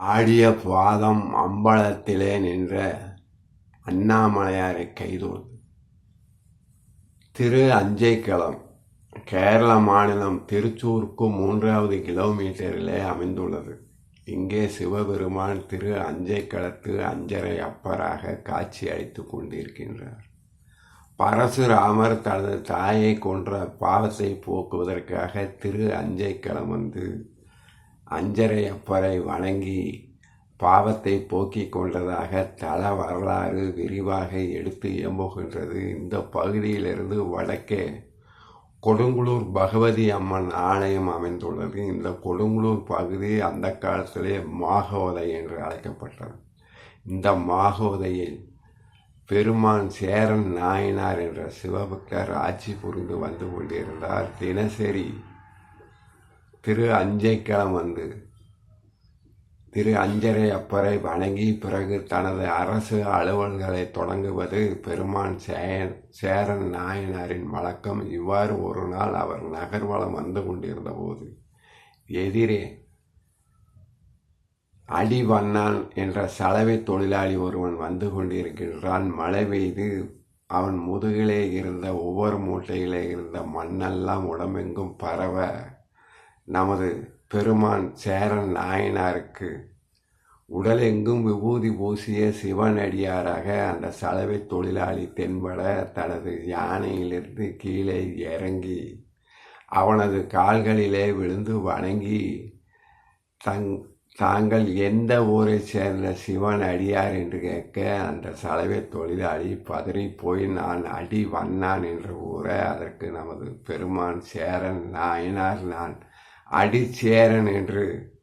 ஆடிய பாதம் அம்பலத்திலே நின்ற அண்ணாமலையாரை கைதோடு திரு அஞ்சைக்களம் கேரள மாநிலம் திருச்சூருக்கு மூன்றாவது கிலோமீட்டரிலே அமைந்துள்ளது. இங்கே சிவபெருமான் திரு அஞ்சைக்களத்து அஞ்சரை அப்பராக காட்சி அளித்து கொண்டிருக்கின்றார். பரசுராமர் தனது தாயை கொன்ற பாவத்தை போக்குவதற்காக திரு அஞ்சைக்களம் வந்து அஞ்சரை அப்பரை வணங்கி பாவத்தை போக்கிக் கொண்டதாக தல வரலாறு விரிவாக எடுத்து எம்புகின்றது இந்த பகுதியிலிருந்து வடக்கே கொடுங்குளூர் பகவதி அம்மன் ஆலயம் அமைந்துள்ளது. இந்த கொடுங்குளூர் பகுதி அந்த காலத்திலே மாகோதை என்று அழைக்கப்பட்டது. இந்த மாகோதையில் பெருமான் சேரன் நாயனார் என்ற சிவபக்தர் ஆட்சி புரிந்து வந்து கொண்டிருந்தார். தினசரி திரு அஞ்சைக்களம் வந்து திரு அஞ்சரை அப்பரை வணங்கி பிறகு தனது அரசு அலுவல்களை தொடங்குவது பெருமான் சேயன் சேரன் நாயனாரின் வழக்கம். இவ்வாறு ஒரு நாள் அவர் நகர்வலம் வந்து கொண்டிருந்த போது எதிரே அடிவண்ணான் என்ற சலவை தொழிலாளி ஒருவன் வந்து கொண்டிருக்கின்றான். மழை பெய்து அவன் முதுகிலே இருந்த ஒவ்வொரு மூட்டையிலே இருந்த மண்ணெல்லாம் உடம்பெங்கும் பரவ நமது பெருமான் சேரன் நாயனாருக்கு உடல் எங்கும் விபூதி பூசிய சிவனடியாராக அந்த சலவை தொழிலாளி தென்பட தனது யானையிலிருந்து கீழே இறங்கி அவனது கால்களிலே விழுந்து வணங்கி தங் தாங்கள் எந்த ஊரை சேர்ந்த சிவன் அடியார் என்று கேட்க அந்த சலவை தொழிலாளி பதறி போய் நான் அடி வண்ணான் என்று கூற அதற்கு நமது பெருமான் சேரன் நாயனார் நான் அடிச்சேரன் என்று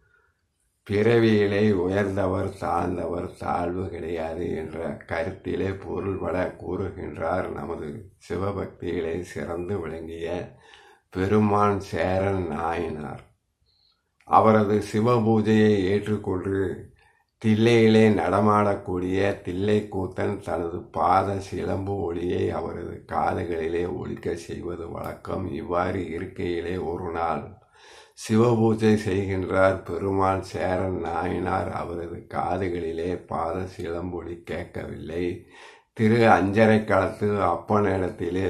பிறவியிலே உயர்ந்தவர் தாழ்ந்தவர் தாழ்வு கிடையாது என்ற கருத்திலே பொருள்பட கூறுகின்றார். நமது சிவபக்தியிலே சிறந்து விளங்கிய பெருமான் சேரன் நாயனார். அவரது சிவ பூஜையை ஏற்றுக்கொண்டு தில்லையிலே நடமாடக்கூடிய தில்லை கூத்தன் தனது பாத சிலம்பு ஒளியை அவரது காதுகளிலே ஒழிக்க செய்வது வழக்கம். இவ்வாறு இருக்கையிலே ஒரு நாள் சிவபூஜை செய்கின்றார் பெருமாள் சேரன் நாயனார் அவரது காதுகளிலே பாத சிலம்பொலி கேட்கவில்லை. திரு அஞ்சரை களத்து அப்பனிடத்திலே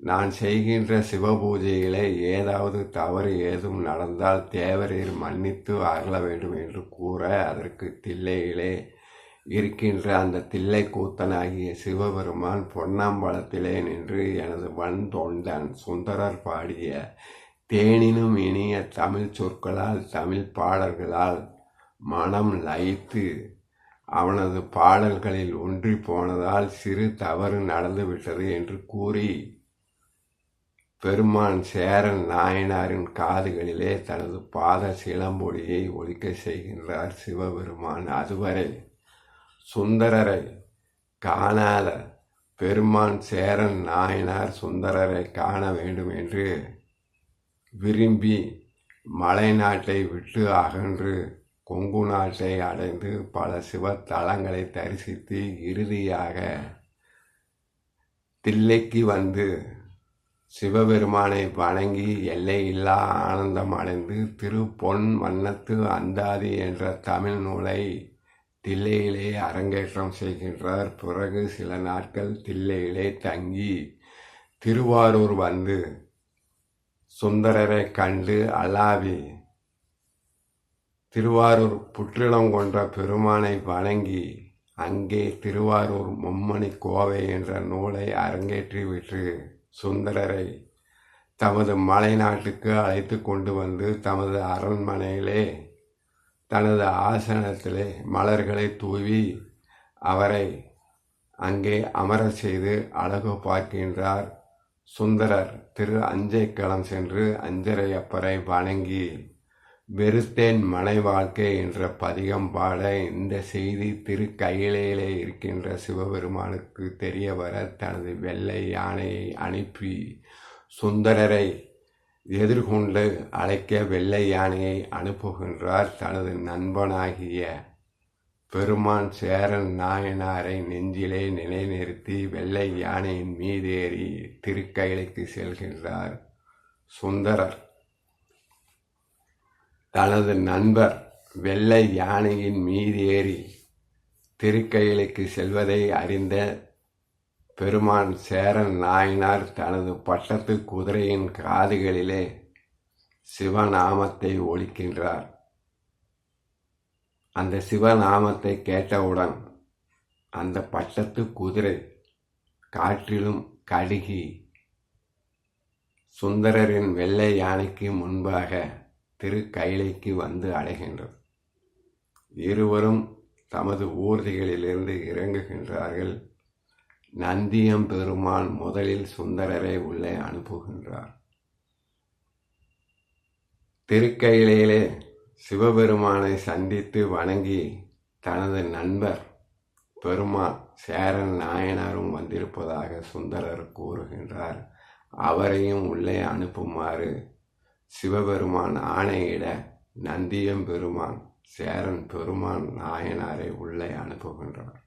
நான் செய்கின்ற சிவபூஜையிலே ஏதாவது தவறு ஏதும் நடந்தால் தேவரீர் மன்னித்து அகல வேண்டும் என்று கூற அதற்கு தில்லையிலே இருக்கின்ற அந்த தில்லை கூத்தனாகிய சிவபெருமான் பொன்னாம்பலத்திலே நின்று எனது வன் தொண்டன் சுந்தரர் பாடிய தேனினும் இனிய தமிழ் சொற்களால் தமிழ் பாடல்களால் மனம் லயித்து அவனது பாடல்களில் ஒன்றி போனதால் சிறு தவறு நடந்துவிட்டது என்று கூறி பெருமான் சேரன் நாயனாரின் காதுகளிலே தனது பாத சிலம்பொடியை ஒழிக்க செய்கின்றார் சிவபெருமான். அதுவரை சுந்தரரை காணாத பெருமான் சேரன் நாயனார் சுந்தரரை காண வேண்டும் என்று விரும்பி மலை நாட்டை விட்டு அகன்று கொங்கு நாட்டை அடைந்து பல சிவத்தலங்களை தரிசித்து இறுதியாக தில்லைக்கு வந்து சிவபெருமானை வணங்கி எல்லையில்லா ஆனந்தம் அடைந்து திருப்பொன் வண்ணத்து அந்தாதி என்ற தமிழ் நூலை தில்லையிலே அரங்கேற்றம் செய்கின்றார். பிறகு சில நாட்கள் தில்லையிலே தங்கி திருவாரூர் வந்து சுந்தரரை கண்டு அலாவி. திருவாரூர் புற்றிடம் கொன்ற பெருமானை வணங்கி அங்கே திருவாரூர் மும்மணி கோவை என்ற நூலை அரங்கேற்றிவிட்டு சுந்தரரை தமது மலை நாட்டுக்கு அழைத்து கொண்டு வந்து தமது அரண்மனையிலே தனது ஆசனத்திலே மலர்களை தூவி அவரை அங்கே அமர செய்து அழகு பார்க்கின்றார். சுந்தரர் திரு அஞ்சைக்களம் சென்று அஞ்சரை அப்பரை வணங்கி வெறுத்தேன் மனை வாழ்க்கை என்ற பதிகம் பாட இந்த செய்தி திரு கையிலேயே இருக்கின்ற சிவபெருமானுக்கு தெரிய வர தனது வெள்ளை யானையை அனுப்பி சுந்தரரை எதிர்கொண்டு அழைக்க வெள்ளை யானையை அனுப்புகின்றார் தனது நண்பனாகிய பெருமான் சேரன் நாயனாரை நெஞ்சிலே நிலைநிறுத்தி வெள்ளை யானையின் மீதேறி திருக்கயிலைக்கு செல்கின்றார். சுந்தரர். தனது நண்பர் வெள்ளை யானையின் மீதேறி திருக்கையிலுக்கு செல்வதை அறிந்த பெருமான் சேரன் நாயனார் தனது பட்டத்து குதிரையின் காதுகளிலே சிவநாமத்தை ஒழிக்கின்றார். அந்த சிவநாமத்தை கேட்டவுடன் அந்த பட்டத்து குதிரை காற்றிலும் கடுகி சுந்தரரின் வெள்ளை யானைக்கு முன்பாக திருக்கைலைக்கு வந்து அடைகின்றது இருவரும் தமது ஊர்திகளிலிருந்து இறங்குகின்றார்கள். நந்தியம் பெருமான் முதலில் சுந்தரரை உள்ளே அனுப்புகின்றார். திருக்கையிலே சிவபெருமானை சந்தித்து வணங்கி தனது நண்பர் பெருமான் சேரன் நாயனாரும் வந்திருப்பதாக சுந்தரர் கூறுகின்றார். அவரையும் உள்ளே அனுப்புமாறு சிவபெருமான் ஆணையிட நந்தியம் பெருமான் சேரன் பெருமான் நாயனாரை உள்ளே அனுப்புகின்றார்.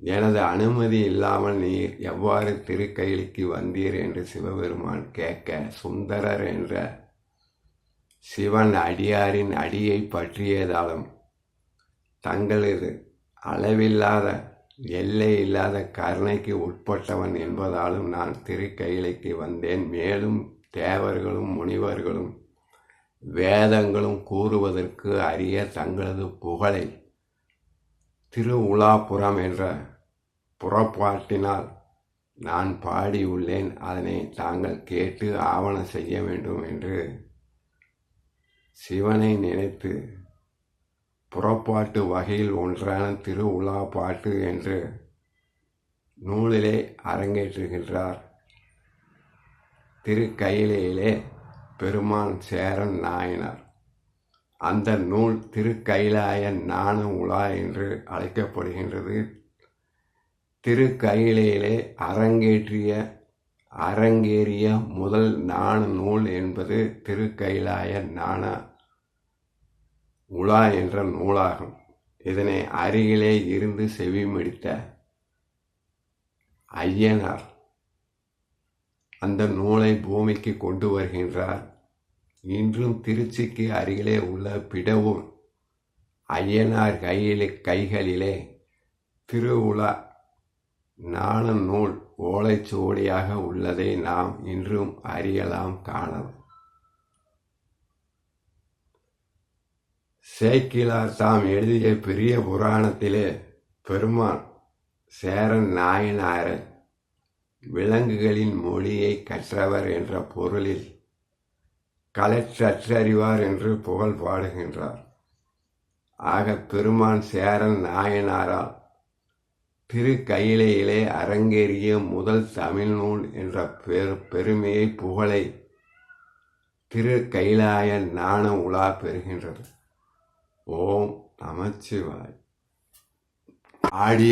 எனது அனுமதி இல்லாமல் நீர் எவ்வாறு திருக்கையிலுக்கு வந்தீர் என்று சிவபெருமான் கேட்க சுந்தரர் என்ற சிவன் அடியாரின் அடியை பற்றியதாலும் தங்களது அளவில்லாத எல்லை இல்லாத கருணைக்கு உட்பட்டவன் என்பதாலும் நான் திருக்கையிலைக்கு வந்தேன். மேலும் தேவர்களும் முனிவர்களும் வேதங்களும் கூறுவதற்கு அறிய தங்களது புகழை திருவுலாபுரம் என்ற புறப்பாட்டினால் நான் பாடியுள்ளேன். அதனை தாங்கள் கேட்டு ஆவணம் செய்ய வேண்டும் என்று சிவனை நினைத்து புறப்பாட்டு வகையில் ஒன்றான திருவுலா பாட்டு என்று நூலிலே அரங்கேற்றுகின்றார். திருக்கையிலே பெருமான் சேரன் நாயனார். அந்த நூல் திருக்கைலாய நாண உலா என்று அழைக்கப்படுகின்றது. திருக்கையிலே அரங்கேற்றிய அரங்கேறிய முதல் நாண நூல் என்பது திருக்கைலாய நாண உலா என்ற நூலாகும். இதனை அருகிலே இருந்து செவிமடித்த ஐயனார் அந்த நூலை பூமிக்கு கொண்டு வருகின்றார். இன்றும் திருச்சிக்கு அருகிலே உள்ள பிடவும் ஐயனார் கையிலே கைகளிலே திருவுலா நாண நூல் ஓலைச்சுவடியாக உள்ளதை நாம் இன்றும் அறியலாம் காணலாம். சேக்கிலார் தாம் எழுதிய பெரிய புராணத்திலே பெருமான் சேரன் நாயனாரை விலங்குகளின் மொழியை கற்றவர் என்ற பொருளில் கலற்றறிவார் என்று புகழ் பாடுகின்றார். ஆக பெருமான் சேரன் நாயனாரால் திரு கையிலையிலே அரங்கேறிய முதல் தமிழ் நூல் என்ற பெரு பெருமையை புகழை திரு கைலாய நாண உலா பெறுகின்றது. ஓம் நமச்சிவாய். ஆடிய